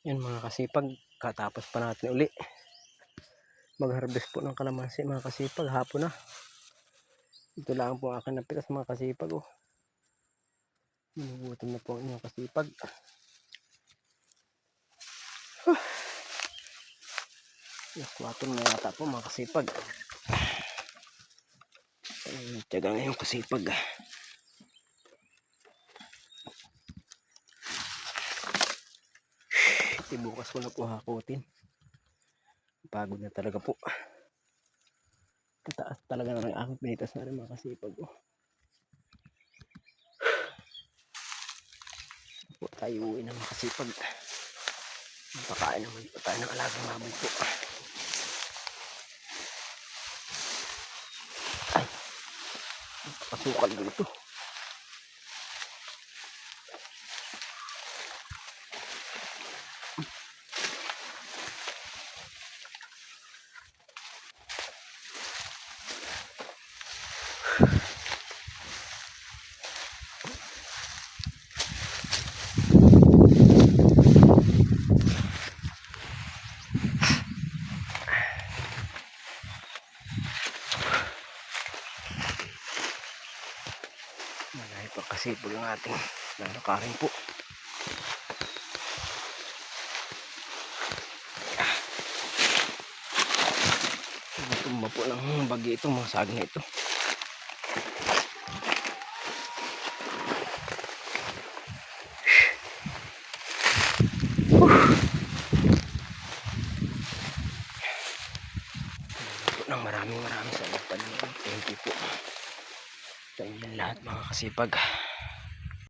Yan mga kasipag, katapos pa natin uli. Mag-harvest po ng kalamansi mga kasipag, hapon na. Ito lang po ang akin na pitas mga kasipag. Oh. Minugutom na po ang inyong kasipag. Huh. Nakwatong na yata po mga kasipag. Tiyaga ngayong kasipag. ah. Iti bukas ko na po hakutin. Pagod na talaga po. Kataas talaga na ng aking pinitas na rin mga kasipag. Oh. Po tayo uwi na mga kasipag. Pakain naman po tayo ng alagang baboy po. Ay. Pasukal dito. Malay pa kasi po yung ating lalakarin po. Tumba po ng bagi ito mga saging na ito. ng maraming maraming salamat. Thank you po. Sa inyong lahat mga kasipag.